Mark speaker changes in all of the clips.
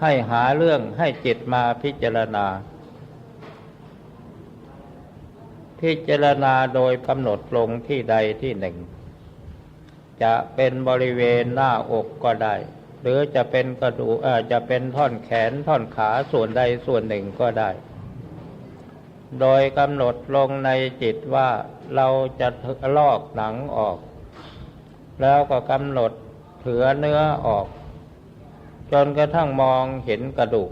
Speaker 1: ให้หาเรื่องให้จิตมาพิจารณา พิจารณาโดยกำหนดลงที่ใดที่หนึ่ง จะเป็นบริเวณหน้าอกก็ได้ หรือจะเป็นกระดูกอาจจะเป็นท่อนแขนท่อนขาส่วนใดส่วนหนึ่งก็ได้ โดยกำหนดลงในจิตว่าเราจะลอกหนังออก แล้วก็กำหนดเถือเนื้อออก จนกระทั่งมองเห็นกระดูก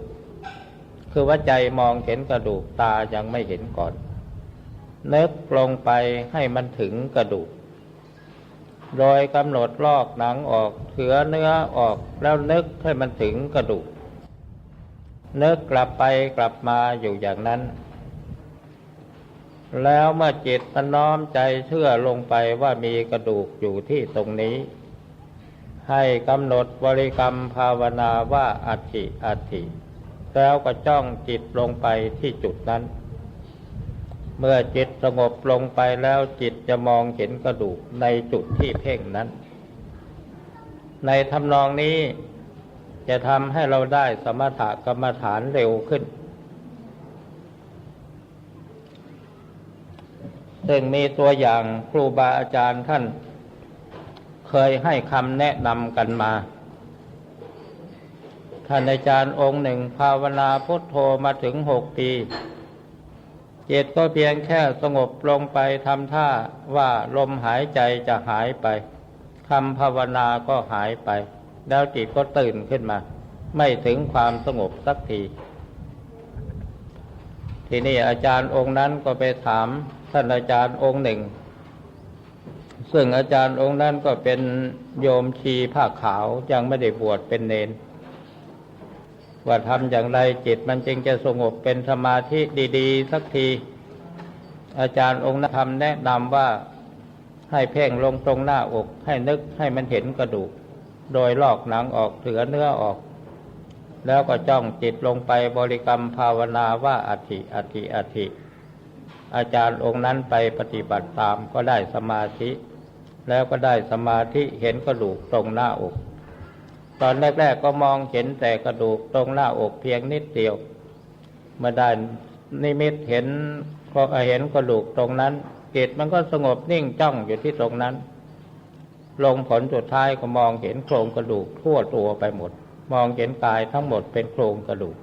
Speaker 1: คือว่าใจมองเห็นกระดูกตายังไม่เห็นก่อนนึกลงไปให้มันถึงกระดูก โดยกำหนดลอกหนังออกเถือเนื้อออกแล้วนึกให้มันถึงกระดูก นึกกลับไปกลับมาอยู่อย่างนั้น แล้วเมื่อจิตมันน้อมใจเชื่อลงไปว่ามีกระดูกอยู่ที่ตรงนี้ ให้กำหนดบริกรรมภาวนาว่าอัติอัติแล้วก็จ้องจิตลงไปที่จุดนั้น เมื่อจิตสงบลงไปแล้วจิตจะมองเห็นกระดูกในจุดที่เพ่งนั้น ในทำนองนี้จะทำให้เราได้สมถกรรมฐานเร็วขึ้น ซึ่งมีตัวอย่างครูบาอาจารย์ท่าน เคยให้คำแนะนำกันมา ท่านอาจารย์องค์หนึ่งภาวนาพุทโธมาถึงหกปี เจตก็เพียงแค่สงบลงไปทำท่าว่าลมหายใจจะหายไปคำภาวนาก็หายไป แล้วจิตก็ตื่นขึ้นมา ไม่ถึงความสงบสักทีทีนี้อาจารย์องค์นั้นก็ไปถามท่านอาจารย์องค์หนึ่ง ซึ่งอาจารย์องค์นั้นก็เป็นโยมชีผ้าขาวยังไม่ได้บวชเป็นเนน ว่าทำอย่างไรจิตมันจึงจะสงบเป็นสมาธิดี ๆ สักที อาจารย์องค์นั้นทำแนะนำว่าให้เพ่งลงตรงหน้าอกให้นึกให้มันเห็นกระดูก โดยลอกหนังออกเถือเนื้อออก แล้วก็จ้องจิตลงไปบริกรรมภาวนาว่าอัติอัติอัติอาจารย์องค์นั้นไปปฏิบัติตามก็ได้สมาธิ แล้วก็ได้สมาธิเห็นกระดูกตรงหน้าอก ตอนแรก ๆ ก็มองเห็นแต่กระดูกตรงหน้าอกเพียงนิดเดียวเมื่อได้นิมิตเห็นก็เห็นกระดูกตรงนั้นจิตมันก็สงบนิ่งจ้องอยู่ที่ตรงนั้น ลงผลสุดท้ายก็มองเห็นโครงกระดูกทั่วตัวไปหมด มองเห็นกายทั้งหมดเป็นโครงกระดูก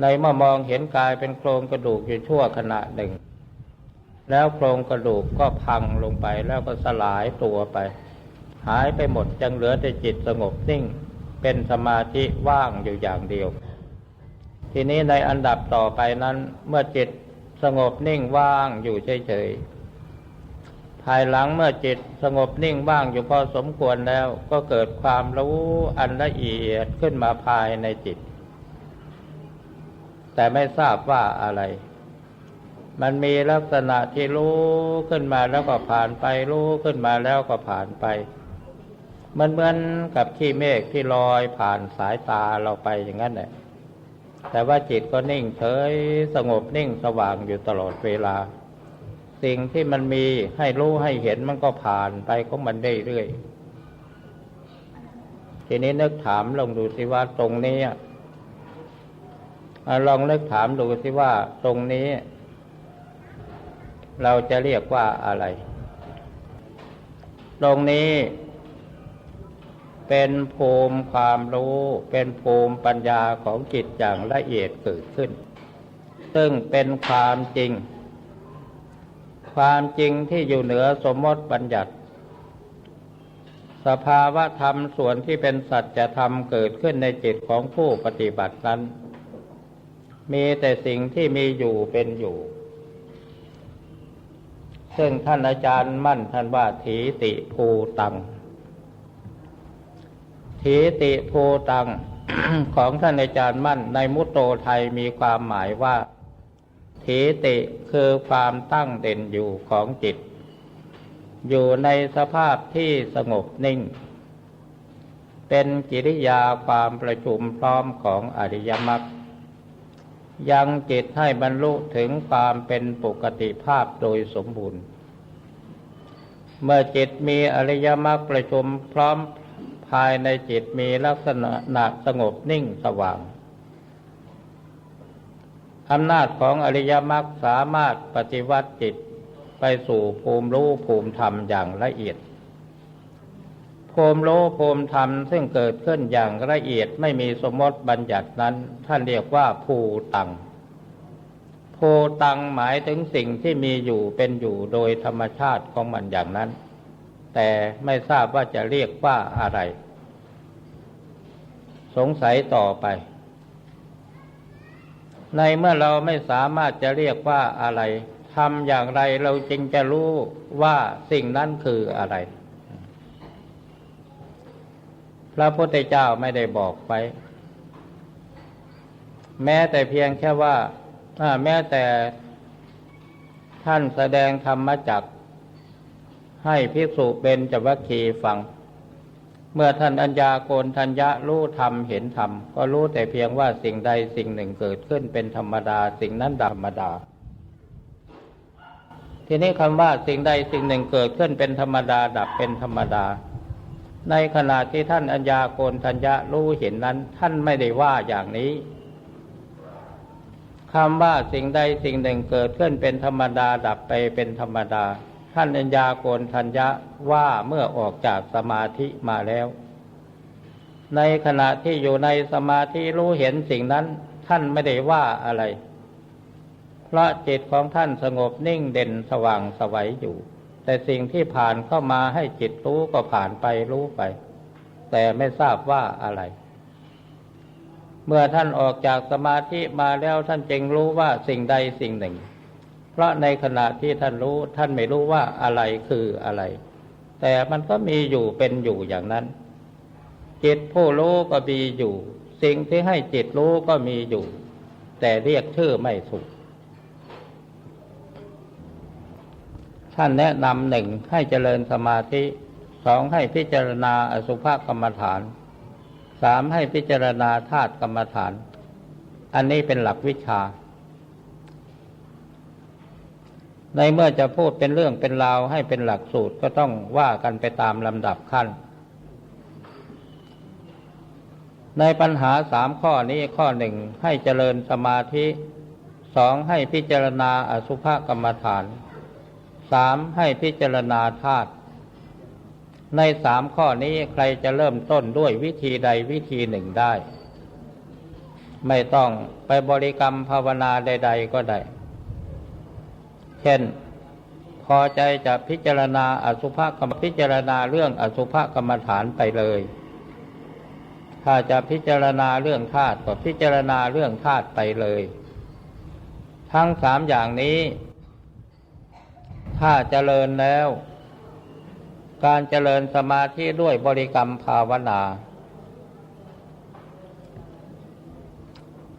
Speaker 1: ในเมื่อมองเห็นกายเป็นโครงกระดูกอยู่ชั่วขณะหนึ่ง แล้วโครงกระดูกก็พังลงไปแล้วก็สลายตัวไป หายไปหมดยังเหลือแต่จิตสงบนิ่ง เป็นสมาธิว่างอยู่อย่างเดียว ทีนี้ในอันดับต่อไปนั้น เมื่อจิตสงบนิ่งว่างอยู่เฉยๆภายหลังเมื่อจิตสงบนิ่งว่างอยู่พอสมควรแล้วก็เกิดความรู้อันละเอียดขึ้นมาภายในจิต แต่ไม่ทราบว่าอะไร มันมีลักษณะที่รู้ขึ้นมาแล้วก็ผ่านไป รู้ขึ้นมาแล้วก็ผ่านไป มันเหมือนกับขี้เมฆที่ลอยผ่านสายตาเราไปอย่างนั้นแหละแต่ว่าจิตก็นิ่งเฉยสงบนิ่งสว่างอยู่ตลอดเวลา สิ่งที่มันมีให้รู้ให้เห็นมันก็ผ่านไปของมันได้เรื่อยทีนี้นึกถามลองดูสิว่าตรงนี้ลองนึกถามดูสิว่าตรงนี้ เราจะเรียกว่าอะไร ตรงนี้เป็นภูมิความรู้ เป็นภูมิปัญญาของจิตอย่างละเอียดเกิดขึ้น ซึ่งเป็นความจริง ความจริงที่อยู่เหนือสมมติบัญญัติ สภาวะธรรมส่วนที่เป็นสัจธรรมเกิดขึ้นในจิตของผู้ปฏิบัตินั้น มีแต่สิ่งที่มีอยู่เป็นอยู่ ซึ่งท่านอาจารย์มั่นท่านว่าถีติภูตัง ถีติโพตังของท่านอาจารย์มั่นในมุตโตไทยมีความหมายว่าถีติคือความตั้งเด่นอยู่ของจิต อยู่ในสภาพที่สงบนิ่ง เป็นกิริยาความประชุมพร้อมของอริยมรรค ยังจิตให้บรรลุถึงความเป็นปกติภาพโดยสมบูรณ์ เมื่อจิตมีอริยมรรคประชุมพร้อมภายในจิตมีลักษณะสงบนิ่งสว่างอำนาจของอริยมรรคสามารถปฏิวัติจิตไปสู่ภูมิรู้ภูมิธรรมอย่างละเอียด ภูมิรู้ภูมิธรรมซึ่งเกิดขึ้นอย่างละเอียดไม่มีสมมติบัญญัตินั้น ท่านเรียกว่าภูตังภูตังหมายถึงสิ่งที่มีอยู่เป็นอยู่โดยธรรมชาติของมันอย่างนั้น แต่ไม่ทราบว่าจะเรียกว่าอะไร สงสัยต่อไป ในเมื่อเราไม่สามารถจะเรียกว่าอะไรทำอย่างไรเราจึงจะรู้ว่าสิ่งนั้นคืออะไร พ ระพุทธเจ้าไม่ได้บอกไว้ แม้แต่เพียงแค่ว่าแม้แต่ท่านแสดงธรรมจักให้ภิกษุเบญจวัคคีฟัง เมื่อท่านอัญญาโกนทัญญะรู้ธรรมเห็นธรรม ก็รู้แต่เพียงว่าสิ่งใดสิ่งหนึ่งเกิดขึ้นเป็นธรรมดา สิ่งนั้นธรรมดา ทีนี้คำว่าสิ่งใดสิ่งหนึ่งเกิดขึ้นเป็นธรรมดา ดับเป็นธรรมดา ในขณะที่ท่านอัญญาโกนทัญญะรู้เห็นนั้น ท่านไม่ได้ว่าอย่างนี้คำว่าสิ่งใดสิ่งหนึ่งเกิดขึ้นเป็นธรรมดาดับไปเป็นธรรมดา ท่านอัญญาโกนทัญญะว่าเมื่อออกจากสมาธิมาแล้ว ในขณะที่อยู่ในสมาธิรู้เห็นสิ่งนั้น ท่านไม่ได้ว่าอะไร เพราะจิตของท่านสงบนิ่งเด่นสว่างสวัยอยู่ แต่สิ่งที่ผ่านเข้ามาให้จิตรู้ก็ผ่านไปรู้ไป แต่ไม่ทราบว่าอะไร เมื่อท่านออกจากสมาธิมาแล้วท่านจึงรู้ว่าสิ่งใดสิ่งหนึ่ง เพราะในขณะที่ท่านรู้ท่านไม่รู้ว่าอะไรคืออะไร แต่มันก็มีอยู่เป็นอยู่อย่างนั้น จิตผู้รู้ก็มีอยู่ สิ่งที่ให้จิตรู้ก็มีอยู่ แต่เรียกชื่อไม่ถูก ท่านแนะนำหนึ่งให้เจริญสมาธิสองให้พิจารณาอสุภกรรมฐานสามให้พิจารณาธาตุกรรมฐาน อันนี้เป็นหลักวิชา ในเมื่อจะพูดเป็นเรื่องเป็นราวให้เป็นหลักสูตรก็ต้องว่ากันไปตามลำดับขั้น ในปัญหาสามข้อนี้ข้อหนึ่งให้เจริญสมาธิสองให้พิจารณาอสุภกรรมฐาน สามให้พิจารณาธาตุในสามข้อนี้ใครจะเริ่มต้นด้วยวิธีใดวิธีหนึ่งได้ ไม่ต้องไปบริกรรมภาวนาใด ๆ ก็ได้ เช่น พอใจจะพิจารณาอสุภกรรมพิจารณาเรื่องอสุภกรรมฐานไปเลย ถ้าจะพิจารณาเรื่องธาตุก็พิจารณาเรื่องธาตุไปเลย ทั้งสามอย่างนี้ ถ้าเจริญแล้ว การเจริญสมาธิด้วยบริกรรมภาวนา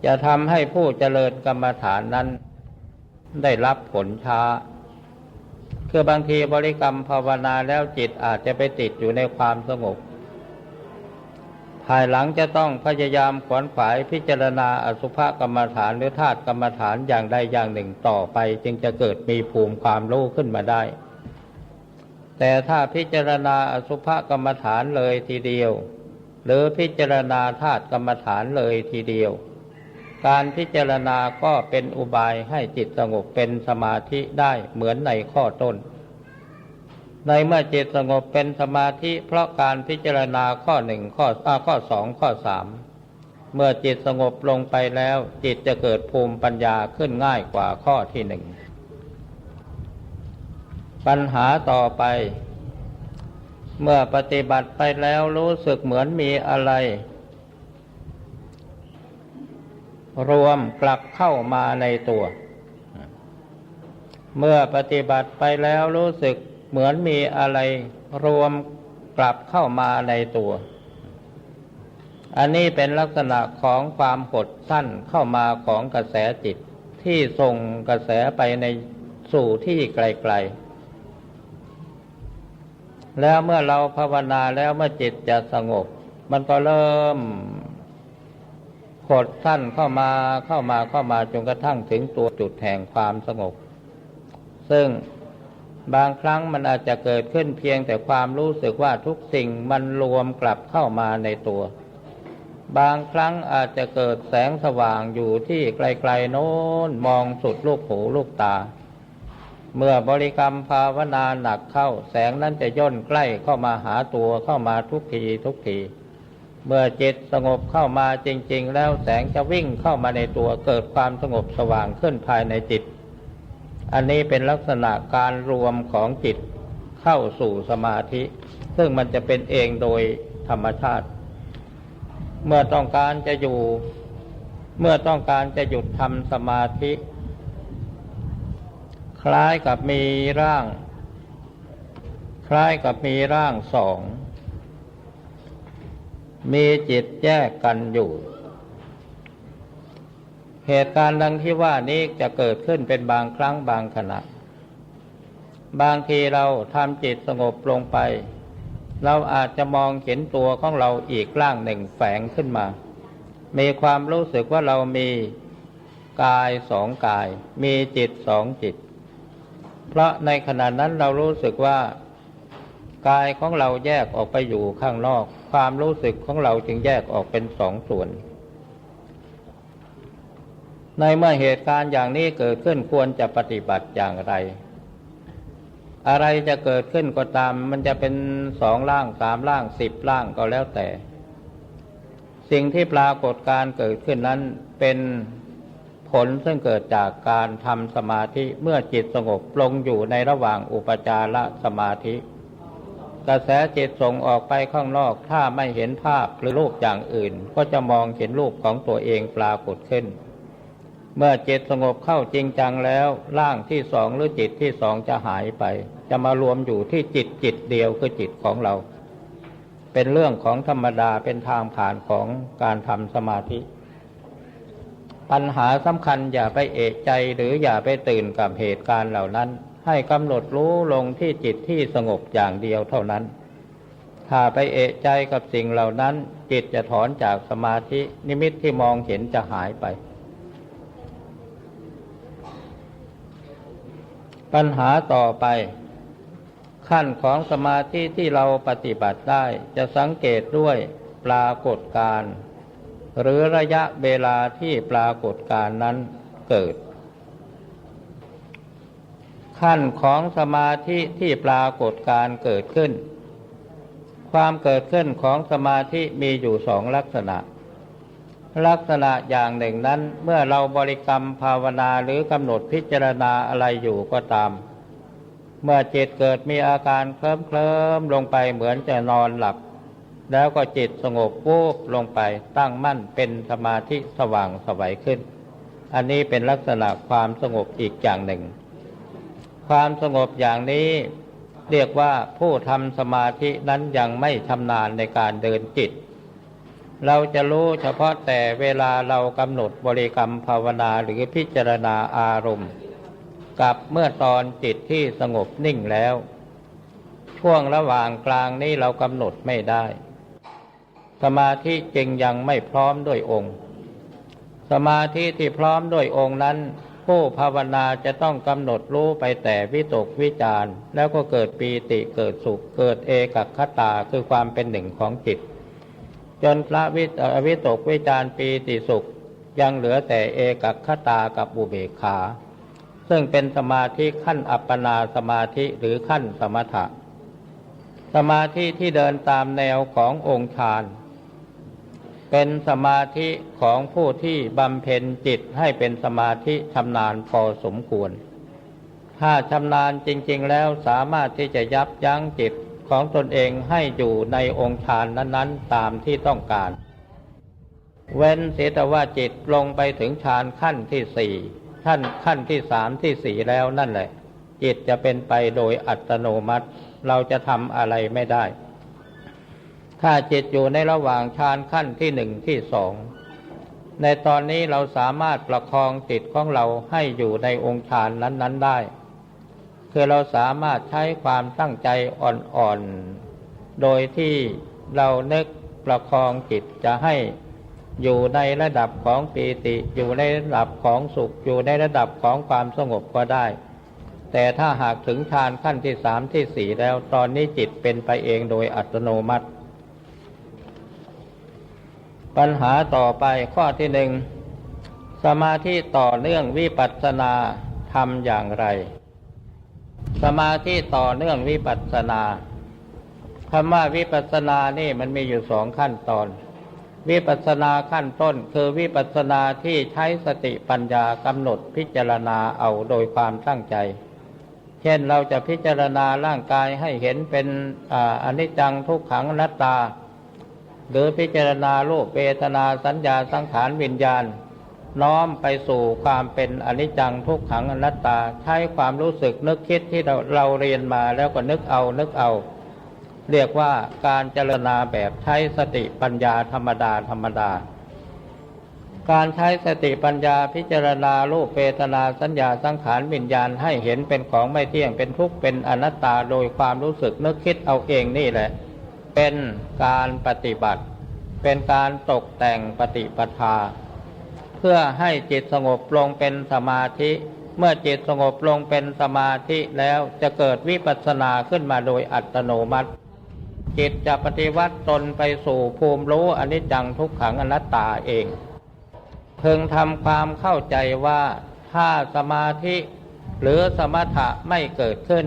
Speaker 1: จะทำให้ผู้เจริญกรรมฐานนั้น ได้รับผลช้า คือบางทีบริกรรมภาวนาแล้วจิตอาจจะไปติดอยู่ในความสงบ ภายหลังจะต้องพยายามขวนขวายพิจารณาอสุภกรรมฐานหรือธาตุกรรมฐานอย่างใดอย่างหนึ่งต่อไป จึงจะเกิดมีภูมิความรู้ขึ้นมาได้ แต่ถ้าพิจารณาอสุภกรรมฐานเลยทีเดียว หรือพิจารณาธาตุกรรมฐานเลยทีเดียว การพิจารณาก็เป็นอุบายให้จิตสงบเป็นสมาธิได้เหมือนในข้อต้น ในเมื่อจิตสงบเป็นสมาธิ เพราะการพิจารณาข้อหนึ่งข้อข้อสองข้อสามเมื่อจิตสงบลงไปแล้ว จิตจะเกิดภูมิปัญญาขึ้นง่ายกว่าข้อที่หนึ่ง ปัญหาต่อไป เมื่อปฏิบัติไปแล้วรู้สึกเหมือนมีอะไร รวมกลับเข้ามาในตัว เมื่อปฏิบัติไปแล้วรู้สึก เหมือนมีอะไรรวมกลับเข้ามาในตัว อันนี้เป็นลักษณะของความหดสั้นเข้ามาของกระแสจิตที่ส่งกระแสไปในสู่ที่ไกลๆ แล้วเมื่อเราภาวนาแล้วเมื่อจิตจะสงบ มันก็เริ่มขดสั้นเข้ามาเข้ามาเข้ามาจนกระทั่งถึงตัวจุดแห่งความสงบ ซึ่ง บางครั้งมันอาจจะเกิดขึ้นเพียงแต่ความรู้สึกว่าทุกสิ่งมันรวมกลับเข้ามาในตัว บางครั้งอาจจะเกิดแสงสว่างอยู่ที่ไกลๆโน้นมองสุดลูกหูลูกตา เมื่อบริกรรมภาวนาหนักเข้า แสงนั้นจะย่นใกล้เข้ามาหาตัวเข้ามาทุกทีทุกที เมื่อจิตสงบเข้ามาจริง ๆ แล้วแสงจะวิ่งเข้ามาในตัวเกิดความสงบสว่างขึ้นภายในจิต อันนี้เป็นลักษณะการรวมของจิตเข้าสู่สมาธิ ซึ่งมันจะเป็นเองโดยธรรมชาติ เมื่อต้องการจะอยู่ เมื่อต้องการจะหยุดทำสมาธิ คล้ายกับมีร่าง คล้ายกับมีร่างสอง มีจิตแยกกันอยู่ เหตุการณ์ดังที่ว่านี้จะเกิดขึ้นเป็นบางครั้งบางขณะ บางทีเราทำจิตสงบลงไป เราอาจจะมองเห็นตัวของเราอีกร่างหนึ่งแฝงขึ้นมา มีความรู้สึกว่าเรามีกายสองกาย มีจิตสองจิต เพราะในขณะนั้นเรารู้สึกว่ากายของเราแยกออกไปอยู่ข้างนอก ความรู้สึกของเราจึงแยกออกเป็นสองส่วน ในเมื่อเหตุการณ์อย่างนี้เกิดขึ้นควรจะปฏิบัติอย่างไร อะไรจะเกิดขึ้นก็ตาม มันจะเป็นสองล่างสามล่างสิบล่างก็แล้วแต่ สิ่งที่ปรากฏการเกิดขึ้นนั้นเป็นผลซึ่งเกิดจากการทำสมาธิเมื่อจิตสงบลงอยู่ในระหว่างอุปจารสมาธิ กระแสจิตส่งออกไปข้างนอกถ้าไม่เห็นภาพหรือรูปอย่างอื่น ก็จะมองเห็นรูปของตัวเองปรากฏขึ้น เมื่อจิตสงบเข้าจริงจังแล้วร่างที่สองหรือจิตที่สองจะหายไป จะมารวมอยู่ที่จิตจิตเดียวคือจิตของเรา เป็นเรื่องของธรรมดาเป็นทางผ่านของการทำสมาธิ ปัญหาสำคัญอย่าไปเอกใจหรืออย่าไปตื่นกับเหตุการณ์เหล่านั้น ให้กำหนดรู้ลงที่จิตที่สงบอย่างเดียวเท่านั้นถ้าไปเอกใจกับสิ่งเหล่านั้น จิตจะถอนจากสมาธินิมิตที่มองเห็นจะหายไป ปัญหาต่อไป ขั้นของสมาธิที่เราปฏิบัติได้จะสังเกตด้วยปรากฏการหรือระยะเวลาที่ปรากฏการนั้นเกิด ขั้นของสมาธิที่ปรากฏการเกิดขึ้น ความเกิดขึ้นของสมาธิมีอยู่สองลักษณะ ลักษณะอย่างหนึ่งนั้น เมื่อเราบริกรรมภาวนาหรือกำหนดพิจารณาอะไรอยู่ก็ตาม เมื่อจิตเกิดมีอาการเคลิ้มเคลิมลงไปเหมือนจะนอนหลับ แล้วก็จิตสงบวูบลงไปตั้งมั่นเป็นสมาธิสว่างสวัยขึ้น อันนี้เป็นลักษณะความสงบอีกอย่างหนึ่ง ความสงบอย่างนี้เรียกว่าผู้ทำสมาธินั้นยังไม่ชำนาญในการเดินจิต เราจะรู้เฉพาะแต่เวลาเรากำหนดบริกรรมภาวนาหรือพิจารณาอารมณ์ กับเมื่อตอนจิตที่สงบนิ่งแล้ว ช่วงระหว่างกลางนี้เรากำหนดไม่ได้ สมาธิจึงยังไม่พร้อมด้วยองค์ สมาธิที่พร้อมด้วยองค์นั้น ผู้ภาวนาจะต้องกำหนดรู้ไปแต่วิตกวิจารแล้วก็เกิดปีติเกิดสุขเกิดเอกัคตาคือความเป็นหนึ่งของจิต จนพระวิตวิตกวิจารปีติสุข ยังเหลือแต่เอกัคตากับอุเบกขา ซึ่งเป็นสมาธิขั้นอัปปนาสมาธิหรือขั้นสมถะ สมาธิที่เดินตามแนวขององค์ฌานเป็นสมาธิของผู้ที่บำเพ็ญจิตให้เป็นสมาธิชำนาญพอสมควร ถ้าชำนาญจริง ๆ แล้วสามารถที่จะยับยั้งจิต ของตนเองให้อยู่ในองค์ฌานนั้นๆ ตามที่ต้องการ เว้นเสียแต่ว่าจิตลงไปถึงฌานขั้นที่สี่ท่านขั้นที่สามที่สี่แล้วนั่นแหละ จิตจะเป็นไปโดยอัตโนมัติ เราจะทำอะไรไม่ได้ ถ้าจิตอยู่ในระหว่างฌานขั้นที่หนึ่งที่สองในตอนนี้เราสามารถประคองจิตของเราให้อยู่ในองค์ฌานนั้น ๆ ได้ คือเราสามารถใช้ความตั้งใจอ่อนๆ โดยที่เราเนึกประคองจิตจะให้อยู่ในระดับของปีติอยู่ในระดับของสุขอยู่ในระดับของความสงบก็ได้ แต่ถ้าหากถึงฌานขั้นที่สามที่สี่แล้วตอนนี้จิตเป็นไปเองโดยอัตโนมัติ ปัญหาต่อไปข้อที่หนึ่งสมาธิต่อเนื่องวิปัสสนาทำอย่างไร สมาธิต่อเนื่องวิปัสสนาคำว่าวิปัสสนานี่มันมีอยู่สองขั้นตอน วิปัสสนาขั้นต้น คือวิปัสสนาที่ใช้สติปัญญากำหนดพิจารณาเอาโดยความตั้งใจ เช่นเราจะพิจารณาร่างกายให้เห็นเป็นออนิจจังทุกขังนัตตา หรือพิจารณารูปเวทนาสัญญาสังขารวิญญาณ น้อมไปสู่ความเป็นอนิจจังทุกขังอนัตตา ใช้ความรู้สึกนึกคิดที่เราเราเรียนมาแล้วก็นึกเอานึกเอา เรียกว่าการเจรณาแบบใช้สติปัญญาธรรมดาธรรมดา การใช้สติปัญญาพิจารณารูปเวทนาสัญญาสังขารวิญญาณให้เห็นเป็นของไม่เที่ยงเป็นทุกข์เป็นอนัตตาโดยความรู้สึกนึกคิดเอาเองนี่แหละ เป็นการปฏิบัติ เป็นการตกแต่งปฏิปทา เพื่อให้จิตสงบลงเป็นสมาธิ เมื่อจิตสงบลงเป็นสมาธิแล้วจะเกิดวิปัสสนาขึ้นมาโดยอัตโนมัติ จิตจะปฏิวัติตนไปสู่ภูมิรู้อนิจจังทุกขังอนัตตาเองเพึงทำความเข้าใจว่าถ้าสมาธิหรือสมถะไม่เกิดขึ้น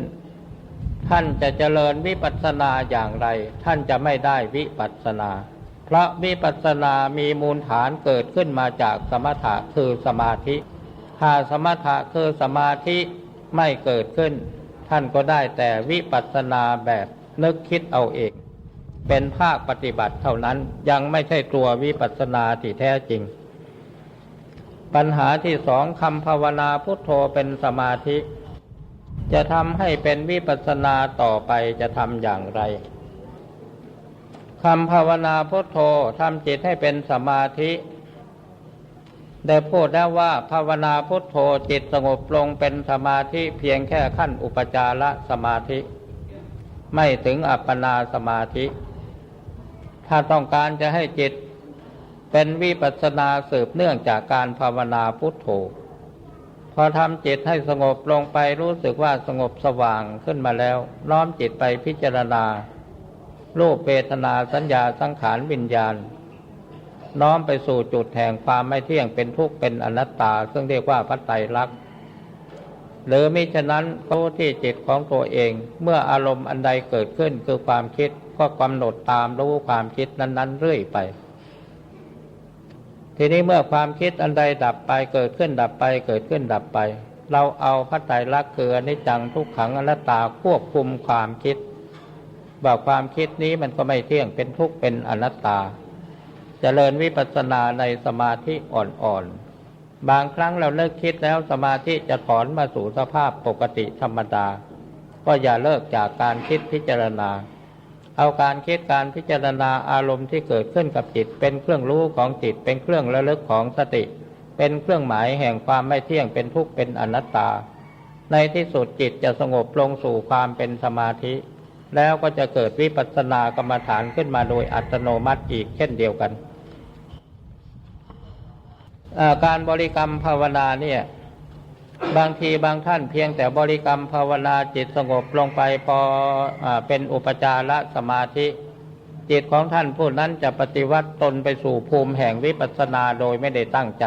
Speaker 1: ท่านจะเจริญวิปัสสนาอย่างไร ท่านจะไม่ได้วิปัสสนา พระวิปัสสนามีมูลฐานเกิดขึ้นมาจากสมถะคือสมาธิถ้าสมถะคือสมาธิไม่เกิดขึ้น ท่านก็ได้แต่วิปัสสนาแบบนึกคิดเอาเอง เป็นภาคปฏิบัติเท่านั้นยังไม่ใช่ตัววิปัสสนาที่แท้จริง ปัญหาที่สองคำภาวนาพุทโธเป็นสมาธิ จะทำให้เป็นวิปัสสนาต่อไปจะทำอย่างไร คำภาวนาพุทโธทำจิตให้เป็นสมาธิ ได้พูดแล้วว่าภาวนาพุทโธจิตสงบลงเป็นสมาธิเพียงแค่ขั้นอุปจารสมาธิ ไม่ถึงอัปปนาสมาธิ ถ้าต้องการจะให้จิตเป็นวิปัสสนาสืบเนื่องจากการภาวนาพุทโธพอทำจิตให้สงบลงไปรู้สึกว่าสงบสว่างขึ้นมาแล้วน้อมจิตไปพิจารณา รูปเวทนาสัญญาสังขารวิญญาณ น้อมไปสู่จุดแห่งความไม่เที่ยงเป็นทุกข์เป็นอนัตตา ซึ่งเรียกว่าพัตไตรลักษณ์หรือมิฉะนั้นก็ที่จิตของตัวเอง เมื่ออารมณ์อันใดเกิดขึ้นคือความคิดก็กำหนดตามรู้ความคิดนั้น ๆ เรื่อยไป ทีนี้เมื่อความคิดอันใดดับไปเกิดขึ้นดับไปเกิดขึ้นดับไป เราเอาพระไตรลักษณ์คืออนิจจังทุกขังอนัตตาควบคุมความคิด ว่าความคิดนี้มันก็ไม่เที่ยงเป็นทุกข์เป็นอนัตตาจเจริญวิปัสสนาในสมาธิอ่อนๆ บางครั้งเราเลิกคิดแล้วสมาธิจะถอนมาสู่สภาพปกติธรรมดา ก็อย่าเลิกจากการคิดพิจารณา เอาการคิดการพิจารณาอารมณ์ที่เกิดขึ้นกับจิต เป็นเครื่องรู้ของจิต เป็นเครื่องระลึกของสติ เป็นเครื่องหมายแห่งความไม่เที่ยงเป็นทุกข์เป็นอนัตตา ในที่สุดจิตจะสงบลงสู่ความเป็นสมาธิ แล้วก็จะเกิดวิปัสสนากรรมฐานขึ้นมาโดยอัตโนมัติอีกเช่นเดียวกันาการบริกรรมภาวนาเนี่ยบางทีบางท่านเพียงแต่บริกรรมภาวนาจิตสงบลงไปพออเป็นอุปจารสมาธิ จิตของท่านผู้นั้นจะปฏิวัติตนไปสู่ภูมิแห่งวิปัสสนาโดยไม่ได้ตั้งใจ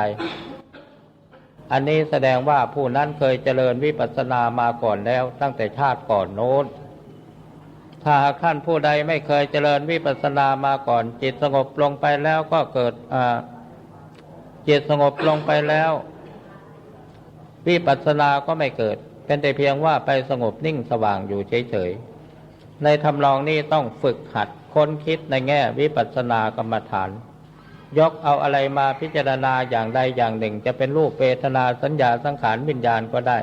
Speaker 1: อันนี้แสดงว่าผู้นั้นเคยเจริญวิปัสสนามาก่อนแล้วตั้งแต่ชาติก่อนโน้น ถ้าหากท่านผู้ใดไม่เคยเจริญวิปัสสนามาก่อน จิตสงบลงไปแล้วก็เกิดจิตสงบลงไปแล้ว วิปัสสนาก็ไม่เกิด เป็นแต่เพียงว่าไปสงบนิ่งสว่างอยู่เฉยๆในทำลองนี้ต้องฝึกหัดค้นคิดในแง่วิปัสสนากรรมฐาน ยกเอาอะไรมาพิจารณาอย่างใดอย่างหนึ่ง จะเป็นรูปเวทนาสัญญาสังขารวิญญาณก็ได้